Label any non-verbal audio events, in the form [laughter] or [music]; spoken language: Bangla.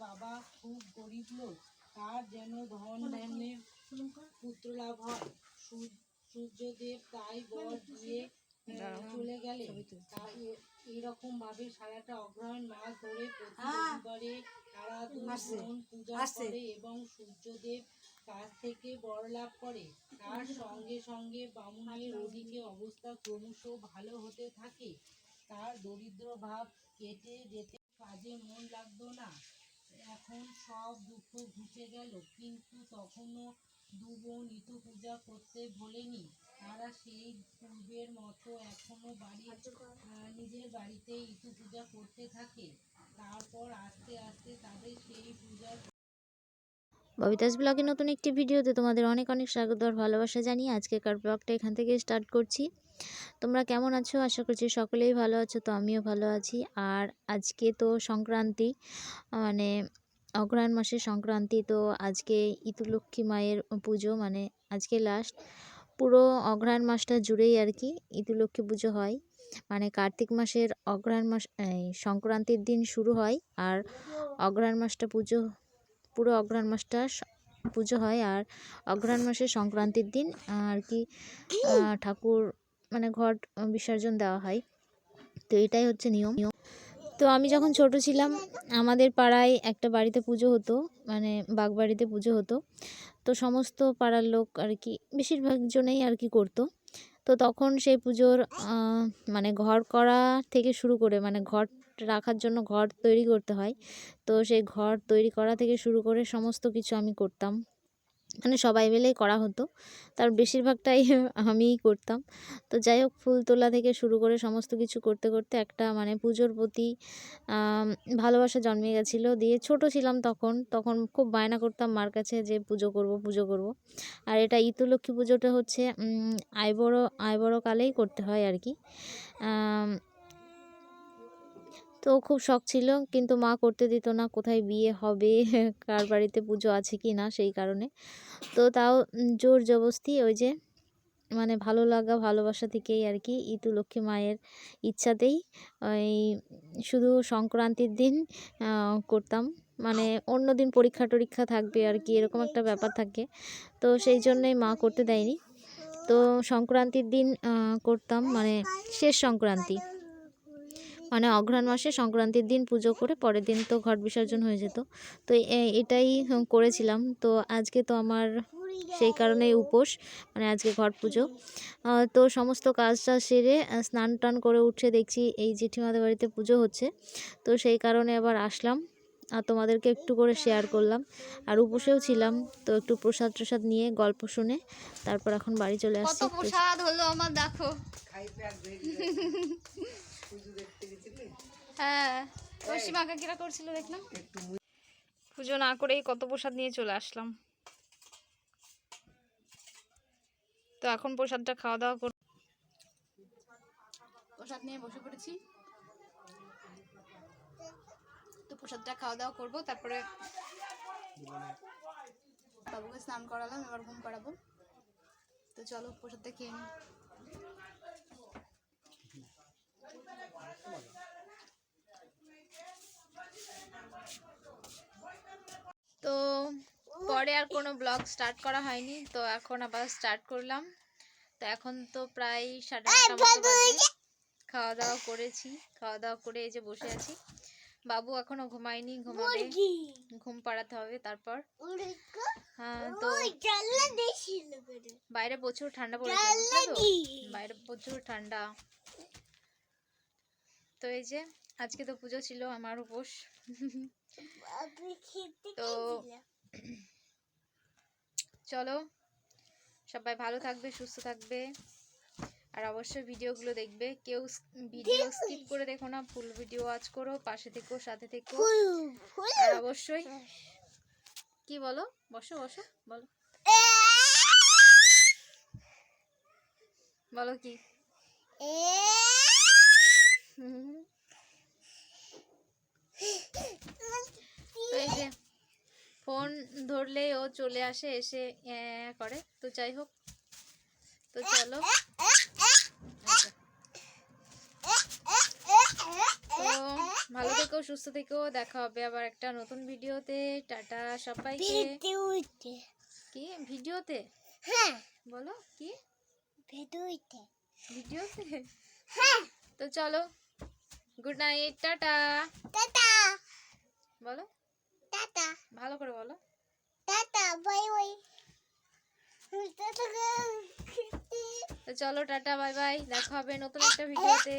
বাবা খুব গরিব লোক তার যেন ধন ধান্যে পুত্র লাভ হয় সূর্যদেব তাই বর দিয়ে চলে গেলে এরকম ভাবে সারাটা অগ্রহায়ণ মাস ধরে প্রতি রবিবারে তারা দুই বোন পূজা করে এবং সূর্যদেব কাছ থেকে বর লাভ করে। তার সঙ্গে সঙ্গে বামুনের ওদিকে অবস্থা ক্রমশ ভালো হতে থাকে। তার দরিদ্র ভাব কেটে যেতে কাজে মন লাগতো না। এখন সব দুঃখ ঘুচে গেল, কিন্তু তখনও দু বোন ইতু পূজা করতে ভোলেনি। তারা সেই পূর্বের মতো এখনও বাড়ি নিজের বাড়িতে ইতু পূজা করতে থাকে। তারপর আস্তে আস্তে তাদের সেই পূজার ববিতাস ব্লগে নতুন একটি ভিডিওতে তোমাদের অনেক অনেক স্বাগত আর ভালোবাসা জানিয়ে আজকেকার ব্লগটা এখান থেকে স্টার্ট করছি। তোমরা কেমন আছো? আশা করছি সকলেই ভালো আছো, তো আমিও ভালো আছি। আর আজকে তো সংক্রান্তি মানে অগ্রহায়ণ মাসের সংক্রান্তি, তো আজকে ইতুলক্ষ্মী মায়ের পুজো মানে আজকে লাস্ট পুরো অগ্রহায়ণ মাসটা জুড়েই আর কি ইতুলক্ষ্মী পুজো হয়। মানে কার্তিক মাসের অগ্রহায়ণ মাস সংক্রান্তির দিন শুরু হয় আর অগ্রহায়ণ মাসটা পুজো পুরো অগ্রহায়ণ মাসটা পুজো হয় আর অগ্রহায়ণ মাসের সংক্রান্তির দিন, আর কি ঠাকুর মানে ঘট বিসর্জন দেওয়া হয়। তো এটাই হচ্ছে নিয়ম। নিয়ম তো আমি যখন ছোট ছিলাম, আমাদের পাড়ায় একটা বাড়িতে পুজো হতো মানে বাগবাড়িতে পুজো হতো। তো সমস্ত পাড়ার লোক আর কি, বেশিরভাগ জনেই আর কি করতো। তো তখন সেই পুজোর মানে ঘর করা থেকে শুরু করে মানে ঘর রাখার জন্য ঘর তৈরি করতে হয়। তো সেই ঘর তৈরি করা থেকে শুরু করে সমস্ত কিছু আমি করতাম। মানে সবাই মিলেই করা হতো। তার বেশিরভাগটাই [laughs] আমিই করতাম। তো যাই হোক ফুল তোলা থেকে শুরু করে সমস্ত কিছু করতে করতে একটা মানে পুজোর প্রতি ভালোবাসা জন্মে গেছিল। দিয়ে ছোট ছিলাম তখন। তখন খুব বায়না করতাম মার কাছে যে পুজো করব পুজো করব। আর এটা ইতুলক্ষ্মী পুজোটা হচ্ছে উম, আইবড় আইবড় কালেই করতে হয় আর কি। তো খুব শখ ছিল। কিন্তু মা করতে দিত না কোথায় বিয়ে হবে, [laughs] কার বাড়িতে পুজো আছে কি না সেই কারণে। তো তাও জোর জবস্তি ওই যে মানে ভালো লাগা, ভালোবাসা থেকেই আর কি ইতু লক্ষ্মী মায়ের ইচ্ছাতেই ওই শুধু সংক্রান্তির দিন করতাম। মানে অন্য দিন পরীক্ষা টরীক্ষা থাকবে আর কি, এরকম একটা ব্যাপার থাকে। তো সেই জন্যই মা করতে দেয়নি। তো সংক্রান্তির দিন করতাম। মানে শেষ সংক্রান্তি। মানে অঘ্রাণ মাসে সংক্রান্তির দিন পুজো করে পরের দিন তো ঘট বিসর্জন হয়ে যেত। তো এ- এটাই করেছিলাম। তো আজকে তো আমার সেই কারণেই উপোস মানে আজকে ঘট পুজো। তো সমস্ত কাজটা সেরে স্নান টান করে উঠে দেখছি এই জেঠিমাদের বাড়িতে পুজো হচ্ছে। তো সেই কারণে আবার আসলাম। আর তোমাদেরকে একটু করে শেয়ার করলাম। আর উপোসেও ছিলাম। তো একটু প্রসাদ টসাদ নিয়ে গল্প শুনে তারপর এখন বাড়ি চলে কত আসছি প্রসাদ হলো আমার দেখো। [laughs] হ্যাঁ। পশ্চিমা কাকিরা করছিল দেখলাম? পুজো না করেই কত প্রসাদ নিয়ে চলে আসলাম। তো এখন প্রসাদটা খাওয়া দাওয়া কর প্রসাদ নিয়ে বসে পড়েছি। তো প্রসাদটা খাওয়া দাওয়া করব, তারপরে বাবুকে স্নান করালাম, এবার ঘুম পাড়াবো। তো চলো প্রসাদটা খেয়ে নিই তো পরে আর কোনো ব্লগ স্টার্ট করা হয়নি তো এখন আবার স্টার্ট করলাম। তো এখন তো প্রায় সাড়ে নটা মতো বাজে। খাওয়া দাওয়া করেছি খাওয়া দাওয়া করে এই যে বসে আছি। বাবু এখনও ঘুমায়নি ঘুমাবে। ঘুম পাড়াতে হবে তারপর। হ্যাঁ তো বাইরে প্রচুর ঠান্ডা পড়েছে তো? বাইরে প্রচুর ঠান্ডা। তো এই যে আজকে তো পুজো ছিল আমার উপোস। তো চলো সবাই ভালো থাকবে সুস্থ থাকবে। আর অবশ্যই ভিডিওগুলো দেখবে। কেউ ভিডিও স্কিপ করে দেখো না ফুল ভিডিও ওয়াচ করো পাশে থেকো সাথে থেকো। আর অবশ্যই কি বলো? বসো বসো বলো। বলো কি হুম। তো এই যে ফোন ধরলে ও চলে আসে এসে করে। তো যাই হোক তো চলো। ভালো থেকো সুস্থ থেকো দেখা হবে আবার একটা নতুন ভিডিওতে। টাটা সবাইকে। কি? ভিডিওতে? হ্যাঁ। বলো কি? ভেদুইতে ভিডিওতে? হ্যাঁ। তো চলো good night ta ta. Ta ta. বলো। Ta ta. ভালো করে বলো। Bye bye. তো চলো টাটা বাই বাই। দেখা হবে নতুন একটা ভিডিওতে।